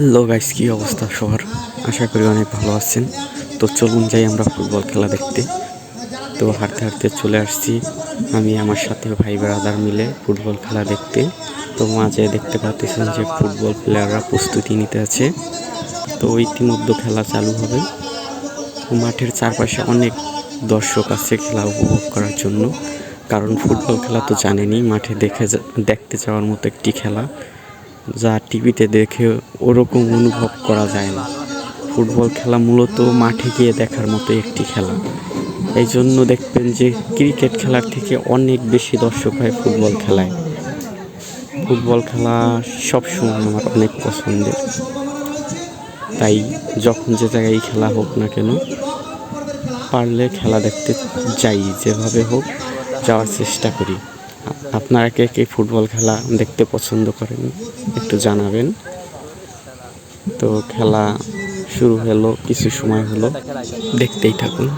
Hello guys, কি অবস্থা সবার? আশা করি অনেক ভালো আছেন। তো চলুন যাই আমরা ফুটবল খেলা দেখতে। তো হাঁটতে হাঁটতে চলে আসছি। আমি, আমার সাথে ভাই ব্রাদার মিলে ফুটবল খেলা দেখতে। তো মাঝে দেখতে পাচ্ছেন যে ফুটবল প্লেয়াররা প্রস্তুতি নিতে আছে। তো ইতিমধ্যে খেলা চালু হবে। মাঠের চারপাশে অনেক দর্শক আছে খেলা উপভোগ করার জন্য। কারণ ফুটবল খেলা তো জানেনই, মাঠে দেখে দেখতে যাওয়ার মতো একটি খেলা। যা টিভিতে দেখে ওরকম অনুভব করা যায় না। ফুটবল খেলা মূলত মাঠে গিয়ে দেখার মতো একটি খেলা। এই জন্য দেখবেন যে ক্রিকেট খেলার থেকে অনেক বেশি দর্শক হয় ফুটবল খেলায়। ফুটবল খেলা সবসময় আমার অনেক পছন্দের। তাই যখন যে জায়গায় খেলা হোক না কেন, পারলে খেলা দেখতে যাই, যেভাবে হোক যাওয়ার চেষ্টা করি। আপনারা কে কে ফুটবল খেলা দেখতে পছন্দ করেন একটু জানাবেন। তো খেলা শুরু হলো, কিছু সময় হলো, দেখতেই থাকুন।